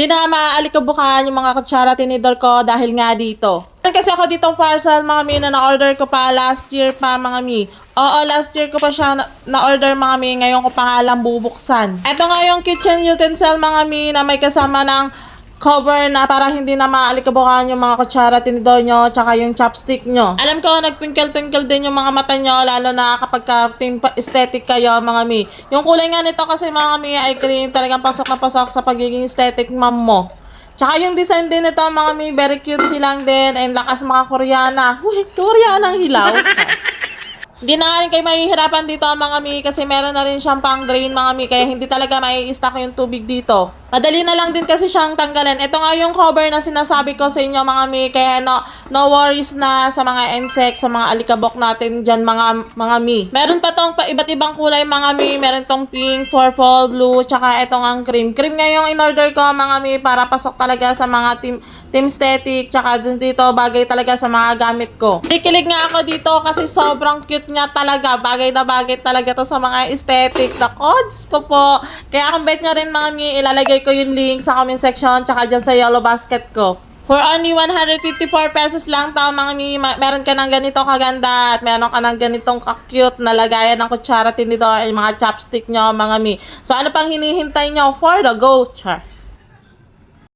Di na maaalikabukan yung mga kutsara tinidor ko dahil nga dito. Kasi ako ditong parcel mga mi na na-order ko pa last year pa mga mi. Oo, last year ko pa siya na- na-order mga mi. Ngayon ko pa nga lang bubuksan. Ito nga yung kitchen utensil mga mi na may kasama ng cover na para hindi na maalikabukan yung mga kutsara tinidor nyo tsaka yung chopstick nyo. Alam ko, nagtwinkle-twinkle din yung mga mata nyo lalo na kapag ka aesthetic kayo mga mi. Yung kulay nga nito kasi mga mi ay green talagang pasok na pasok sa pagiging aesthetic mom mo. Tsaka yung design din nito mga mi, very cute silang din and lakas mga Koreana. Uy, Koreana ang hilaw. Hindi na kayo mahihirapan dito mga mi kasi meron na rin siyang pang drain mga mi kaya hindi talaga may stock yung tubig dito. Madali na lang din kasi siyang tanggalin. Ito nga yung cover na sinasabi ko sa inyo mga mi kaya no, no worries na sa mga insect, sa mga alikabok natin dyan mga, mga mi. Meron pa tong pa, iba't ibang kulay mga mi. Meron tong pink, purple, blue, tsaka itong ang cream. Cream nga yung in-order ko mga mi para pasok talaga sa mga team Team Static, tsaka dun dito bagay talaga sa mga gamit ko. Kikilig nga ako dito kasi sobrang cute nga talaga. Bagay na bagay talaga to sa mga aesthetic. Nako, Diyos ko po. Kaya kung bet nyo rin mga mi, ilalagay ko yung link sa comment section tsaka dyan sa yellow basket ko. For only 154 pesos lang to mga mi, meron ka ng ganito kaganda at meron ka ng ganitong ka-cute na lagayan ng kutsara tinidor ay mga chopstick nyo mga mi. So ano pang hinihintay nyo for the go, char?